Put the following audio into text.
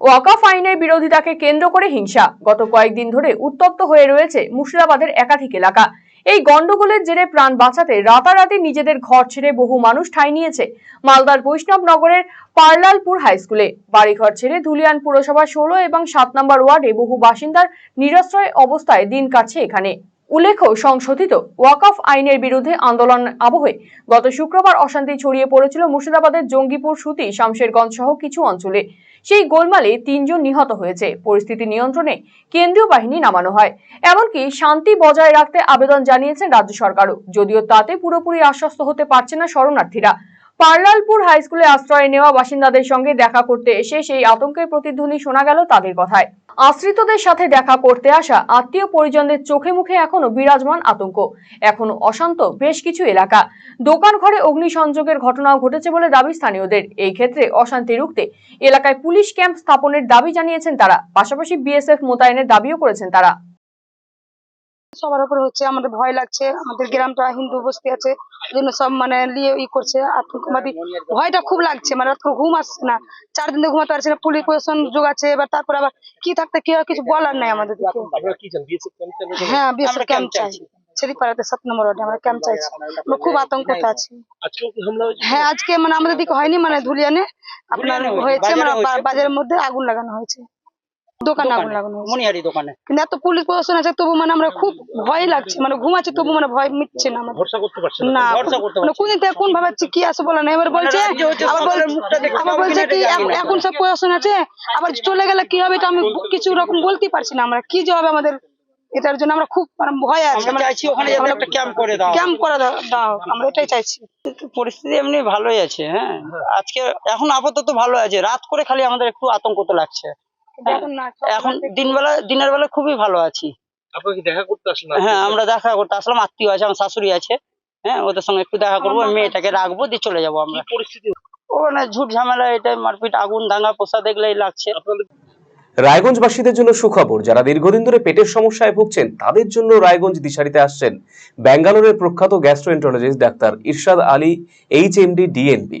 ওয়াকাফ আইনের বিরোধিতাকে কেন্দ্র করে হিংসা। গত কয়েকদিন ধরে উত্তপ্ত হয়ে রয়েছে মুর্শিদাবাদের একাধিক এলাকা। এই গন্ডগোলের জেরে প্রাণ বাঁচাতে রাতারাতি নিজেদের ঘর ছেড়ে বহু মানুষ ঠাঁই নিয়েছে মালদার বৈষ্ণব নগরের পার্লালপুর হাই স্কুলে। বাড়িঘর ছেড়ে ধুলিয়ান পুরসভা ষোলো এবং সাত নম্বর ওয়ার্ডে বহু বাসিন্দার নিরাশ্রয় অবস্থায় দিন কাটছে এখানে। উল্লেখ্য, সংশোধিত ওয়াকফ আইনের বিরুদ্ধে আন্দোলন আবহে গত শুক্রবার অশান্তি ছড়িয়ে পড়েছিল মুর্শিদাবাদের জঙ্গিপুর সুতি, শামশেরগঞ্জ সহ কিছু অঞ্চলে। সেই গোলমালে তিনজন নিহত হয়েছে। পরিস্থিতি নিয়ন্ত্রণে কেন্দ্রীয় বাহিনী নামানো হয়। এমনকি শান্তি বজায় রাখতে আবেদন জানিয়েছেন রাজ্য সরকারও। যদিও তাতে পুরোপুরি আশ্বস্ত হতে পারছে না শরণার্থীরা। পার্লালপুর হাই স্কুলে আশ্রয় নেওয়া বাসিন্দাদের সঙ্গে দেখা করতে এসে সেই আতঙ্কের প্রতিধ্বনি শোনা গেল তাদের কথায়। আশ্রিতদের সাথে দেখা করতে আসা আত্মীয় পরিজনদের চোখে মুখে এখনও বিরাজমান আতঙ্ক। এখনও অশান্ত বেশ কিছু এলাকা। দোকান ঘরে অগ্নিসংযোগের ঘটনাও ঘটেছে বলে দাবি স্থানীয়দের। এই ক্ষেত্রে অশান্তি রুখতে এলাকায় পুলিশ ক্যাম্প স্থাপনের দাবি জানিয়েছেন তারা। পাশাপাশি বিএসএফ মোতায়েনের দাবিও করেছেন তারা। সবার উপরে হচ্ছে আমাদের ভয় লাগছে। আমাদের গ্রামটা হিন্দু বস্তি আছে ওই জন্য সব মানে নিয়ে ই করছে আতঙ্কবাদী। ভয়টা খুব লাগছে মানে রাত ঘুম আসছে না। চার দিন ধরে ঘুমাতে পারছে না পুলিশ প্রশাসন যোগাচ্ছে এবার তারপর আবার কি থাকতে কি হয় কিছু বলার নাই আমাদের দিকে। আপনারা কি চান বিএসএফ ক্যাম্প হ্যাঁ চাই। ছেড়িপাড়াতে সাত নম্বর ওয়ার্ডে আমরা ক্যাম্প চাইছি আমরা খুব আতঙ্কতে আছি। হ্যাঁ আজকে মানে আমাদের দিকে হয়নি মানে ধুলিয়ানে আপনার হয়েছে মানে বাজারের মধ্যে আগুন লাগানো হয়েছে। দোকানে আগুন লাগানো মনিহারি দোকানে। কিন্তু এত পুলিশ প্রশাসন আছে তবু মানে আমরা খুব ভয় লাগছে মানে ঘুমাচ্ছে তবু মানে ভয় মিটছে না আমাদের। ভরসা করতে পারছেন না। ভরসা করতে মানে কোন থেকে কোন ভাবে কি আছে বলে না এবার বলছে আবার দেখতে আবার পাবো বলছে কি এখন- সব প্রশাসন আছে আবার চলে গেলে কি হবে এটা আমি কিছু রকম বলতে পারছি না আমরা। কি যে হবে আমাদের এটার জন্য আমরা খুব মানে ভয় আছে। আমরা চাইছি ওখানে যাতে একটা ক্যাম্প করে দাও। ক্যাম্প করে দাও- আমরা এটাই চাইছি। পরিস্থিতি এমনি ভালোই আছে হ্যাঁ। আজকে এখন আপাতত ভালো আছে। রাত করে খালি আমাদের একটু আতঙ্ক তো লাগছে। এখন না এখন দিনবেলা দিনের বেলা খুবই ভালো আছি। হ্যাঁ আমরা দেখা করতে আসলাম আত্মীয় আছে আমার শাশুড়ি আছে হ্যাঁ ওদের সঙ্গে একটু দেখা করব মেয়েটাকে রাখব দিয়ে চলে যাব আমরা। পরিস্থিতি? ওখানে ঝুট ঝামেলা এটা মারপিট আগুন দাঙ্গা পোষা দেখলেই লাগছে। আপনাদের রায়গঞ্জবাসীদের জন্য সুখবর যারা দীর্ঘদিন ধরে পেটের সমস্যায় ভুগছেন তাদের জন্য রায়গঞ্জ দিশারিতে আসছেন ব্যাঙ্গালোরের প্রখ্যাত গ্যাস্ট্রোএন্টারোলজিস্ট ডাক্তার ইরশাদ আলী এইচ এমডি ডিএনবি।